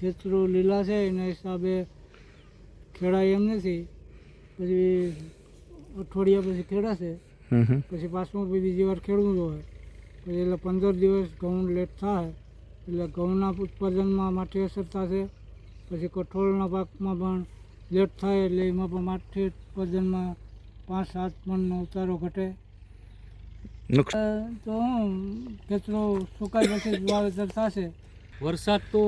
ખેતરો લીલા છે એના હિસાબે ખેડાય એમ નથી. પછી અઠવાડિયા પછી ખેડાશે. પછી પાછું બીજી વાર ખેડવું હોય પછી એટલે પંદર દિવસ ઘઉં લેટ થાય એટલે ઘઉંના ઉત્પાદનમાં માઠી અસર થશે. પછી કઠોળના પાકમાં પણ લેટ થાય એટલે એમાં પણ માઠી ઉત્પાદનમાં પાંચ સાત મણનો ઉતારો ઘટે. તો હું ખેતરો સુકાઈ જશે વાવેતર થશે. વરસાદ તો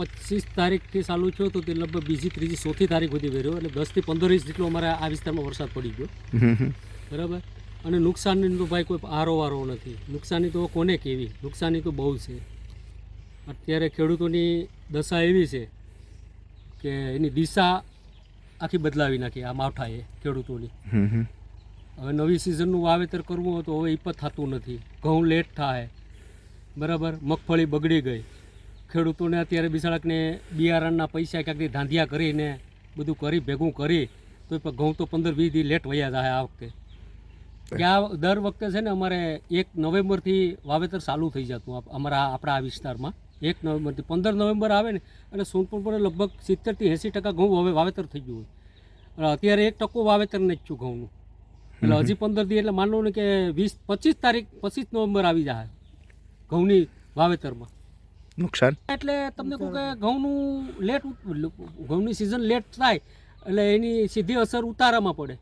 પચીસ તારીખથી ચાલુ થયો તો તે લગભગ બીજી ત્રીજી ચોથી તારીખ સુધી વર્યો એટલે દસથી પંદર ઇંચ જેટલો અમારે આ વિસ્તારમાં વરસાદ પડી ગયો. બરાબર? અને નુકસાનની તો ભાઈ કોઈ આરો વારો નથી. નુકસાની તો કોને કેવી નુકસાની તો બહુ છે. અત્યારે ખેડૂતોની દશા એવી છે કે એની દિશા આખી બદલાવી નાખી આ માવઠાએ ખેડૂતોની. હવે નવી સિઝનનું વાવેતર કરવું હોય તો હવે એ પણ થતું નથી. ઘઉં લેટ થાય. બરાબર? મગફળી બગડી ગઈ. ખેડૂતોને અત્યારે બિચારાકને બિયારણના પૈસા ક્યાંકથી ધાંધિયા કરીને બધું કરી ભેગું કરી તો પણ ઘઉં તો પંદર વીસ દી લેટ વયા જાય આ વખતે. ત્યાં આ દર વખતે છે ને અમારે એક નવેમ્બરથી વાવેતર ચાલુ થઈ જતું અમારા આપણા આ વિસ્તારમાં. એક નવેમ્બરથી પંદર નવેમ્બર આવે ને અને સોનપુર પર લગભગ સિત્તેરથી એંસી ટકા ઘઉં હવે વાવેતર થઈ ગયું હોય. અને અત્યારે એક ટકો વાવેતર નથી છું ઘઉંનું. એટલે હજી પંદર દી એટલે માનવું ને કે વીસ પચીસ તારીખ પચીસ નવેમ્બર આવી જાય ઘઉંની વાવેતરમાં. નુકસાન? એટલે તમને કહું કે ઘઉંનું લેટ ઘઉંની સિઝન લેટ થાય એટલે એની સીધી અસર ઉતારામાં પડે.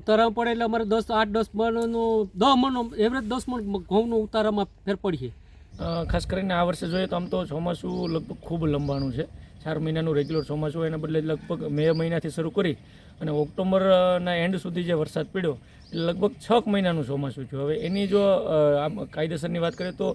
ઉતારામાં પડે એટલે અમારે દસ આઠ દસ મણનો દસ મણનો એવરેજ દસ મણ ઘઉંનો ઉતારામાં ફેર પડીએ. ખાસ કરીને આ વર્ષે જોઈએ તો આમ તો ચોમાસું લગભગ ખૂબ લંબાણું છે. ચાર મહિનાનું રેગ્યુલર ચોમાસું એના બદલે લગભગ મે મહિનાથી શરૂ કરી અને ઓક્ટોબરના એન્ડ સુધી જે વરસાદ પડ્યો, એટલે લગભગ છ મહિનાનું ચોમાસું થયું. હવે એની જો આમ કાયદેસરની વાત કરીએ તો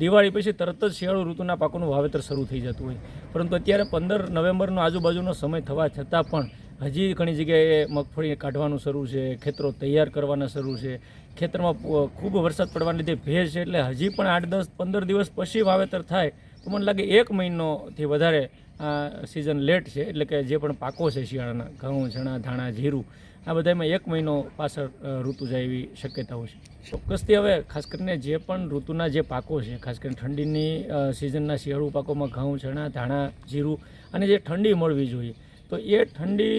દિવાળી પછી તરત જ શિયાળુ ઋતુના પાકોનું વાવેતર શરૂ થઈ જતું હોય. પરંતુ અત્યારે પંદર નવેમ્બરનો આજુબાજુનો સમય થવા છતાં પણ હજી ઘણી જગ્યાએ મગફળી કાઢવાનું શરૂ છે, ખેતરો તૈયાર કરવાના શરૂ છે. ખેતરમાં ખૂબ વરસાદ પડવાને લીધે ભેજ છે, એટલે હજી પણ આઠ દસ પંદર દિવસ પછી વાવેતર થાય, તો મને લાગે એક મહિનોથી વધારે આ સિઝન લેટ છે, એટલે કે જે પણ પાકો છે શિયાળાના, ઘઉં, ચણા, ધાણા, જીરું, આ બધામાં એક મહિનો પાછળ ઋતુ જાય એવી શક્યતાઓ છે. ચોક્કસથી હવે ખાસ કરીને જે પણ ઋતુના જે પાકો છે, ખાસ કરીને ઠંડીની સિઝનના શિયાળુ પાકોમાં ઘઉં, ચણા, ધાણા, જીરું અને જે ઠંડી મળવી જોઈએ, તો એ ઠંડી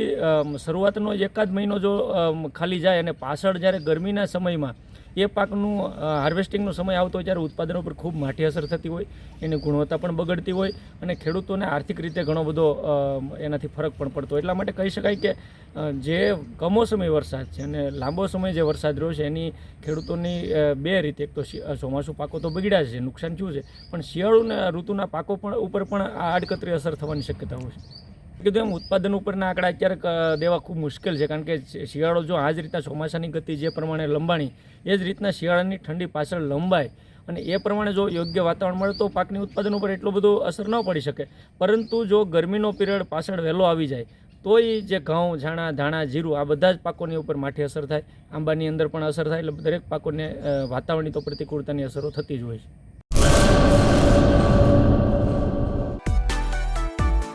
શરૂઆતનો એકાદ મહિનો જો ખાલી જાય અને પાછળ જ્યારે ગરમીના સમયમાં એ પાકનું હાર્વેસ્ટિંગનો સમય આવતો હોય ત્યારે ઉત્પાદનો પર ખૂબ માઠી અસર થતી હોય, એની ગુણવત્તા પણ બગડતી હોય અને ખેડૂતોને આર્થિક રીતે ઘણો બધો એનાથી ફરક પણ પડતો હોય. એટલા માટે કહી શકાય કે જે કમોસમી વરસાદ છે અને લાંબો સમય જે વરસાદ રહ્યો છે, એની ખેડૂતોની બે રીતે. એક તો ચોમાસું પાકો તો બગડ્યા છે, નુકસાન થયું છે, પણ શિયાળુના ઋતુના પાકો પણ ઉપર પણ આ આડકતરી અસર થવાની શક્યતાઓ છે. કીધું એમ, ઉત્પાદન ઉપરના આંકડા અત્યારે દેવા ખૂબ મુશ્કેલ છે. કારણ કે શિયાળો જો આ જ રીતના ચોમાસાની ગતિ જે પ્રમાણે લંબાણી, એ જ રીતના શિયાળાની ઠંડી પાછળ લંબાય. અને એ પ્રમાણે જો યોગ્ય વાતાવરણ મળે તો પાકની ઉત્પાદન ઉપર એટલો બધો અસર ન પડી શકે. પરંતુ જો ગરમીનો પિરિયડ પાછળ વહેલો આવી જાય, તોય જે ઘઉં, ઝાણા, ધાણા, જીરું, આ બધા જ પાકોની ઉપર માઠી અસર થાય. આંબાની અંદર પણ અસર થાય, એટલે દરેક પાકોને વાતાવરણની તો પ્રતિકૂળતાની અસરો થતી જ હોય છે.